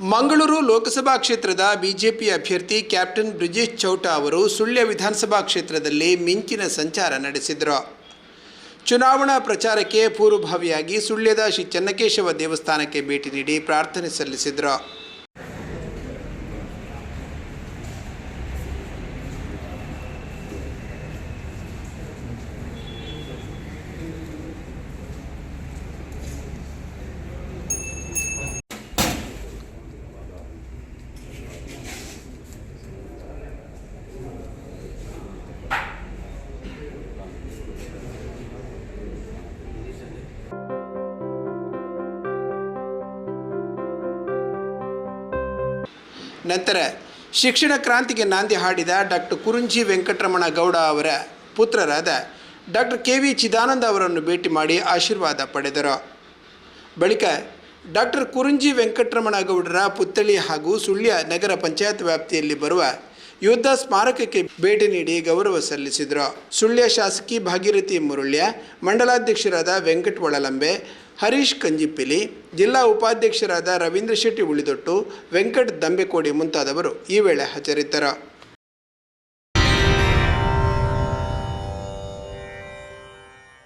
ಮಂಗಳೂರು ಲೋಕಸಭಾ ಕ್ಷೇತ್ರದ ಬಿಜೆಪಿ ಅಭ್ಯರ್ಥಿ ಕ್ಯಾಪ್ಟನ್ ಬ್ರಿಜೇಶ್ ಚೌಟ ಅವರು ಸುಳ್ಯ ವಿಧಾನಸಭಾ ಕ್ಷೇತ್ರದಲ್ಲಿ ಮಿಂಚಿನ ಸಂಚಾರ ನಡೆಸಿದರು. ಚುನಾವಣಾ ಪ್ರಚಾರಕ್ಕೆ ಪೂರ್ವಭಾವಿಯಾಗಿ ಸುಳ್ಯದ ಶ್ರೀ ಚನ್ನಕೇಶವ ದೇವಸ್ಥಾನಕ್ಕೆ ಭೇಟಿ ನೀಡಿ ಪ್ರಾರ್ಥನೆ ಸಲ್ಲಿಸಿದರು. ನಂತರ ಶಿಕ್ಷಣ ಕ್ರಾಂತಿಗೆ ನಾಂದಿ ಹಾಡಿದ ಡಾಕ್ಟರ್ ಕುರುಂಜಿ ವೆಂಕಟರಮಣ ಗೌಡ ಅವರ ಪುತ್ರರಾದ ಡಾಕ್ಟರ್ ಕೆ ವಿ ಚಿದಾನಂದ ಅವರನ್ನು ಭೇಟಿ ಮಾಡಿ ಆಶೀರ್ವಾದ ಪಡೆದರು. ಬಳಿಕ ಡಾಕ್ಟರ್ ಕುರುಂಜಿ ವೆಂಕಟರಮಣ ಗೌಡರ ಪುತ್ಥಳಿ ಹಾಗೂ ಸುಳ್ಯ ನಗರ ಪಂಚಾಯತ್ ವ್ಯಾಪ್ತಿಯಲ್ಲಿ ಬರುವ ಯುದ್ಧ ಸ್ಮಾರಕಕ್ಕೆ ಭೇಟಿ ನೀಡಿ ಗೌರವ ಸಲ್ಲಿಸಿದರು. ಸುಳ್ಯ ಶಾಸಕಿ ಭಾಗೀರಥಿ ಮುರುಳ್ಯ, ಮಂಡಲಾಧ್ಯಕ್ಷರಾದ ವೆಂಕಟ ಒಳಲಂಬೆ, ಹರೀಶ್ ಕಂಜಿಪಿಲಿ, ಜಿಲ್ಲಾ ಉಪಾಧ್ಯಕ್ಷರಾದ ರವೀಂದ್ರ ಶೆಟ್ಟಿ ಉಳಿದೊಟ್ಟು ವೆಂಕಟ್ ದಂಬೆಕೋಡಿ ಮುಂತಾದವರು ಈ ವೇಳೆ ಹಾಜರಿದ್ದರು.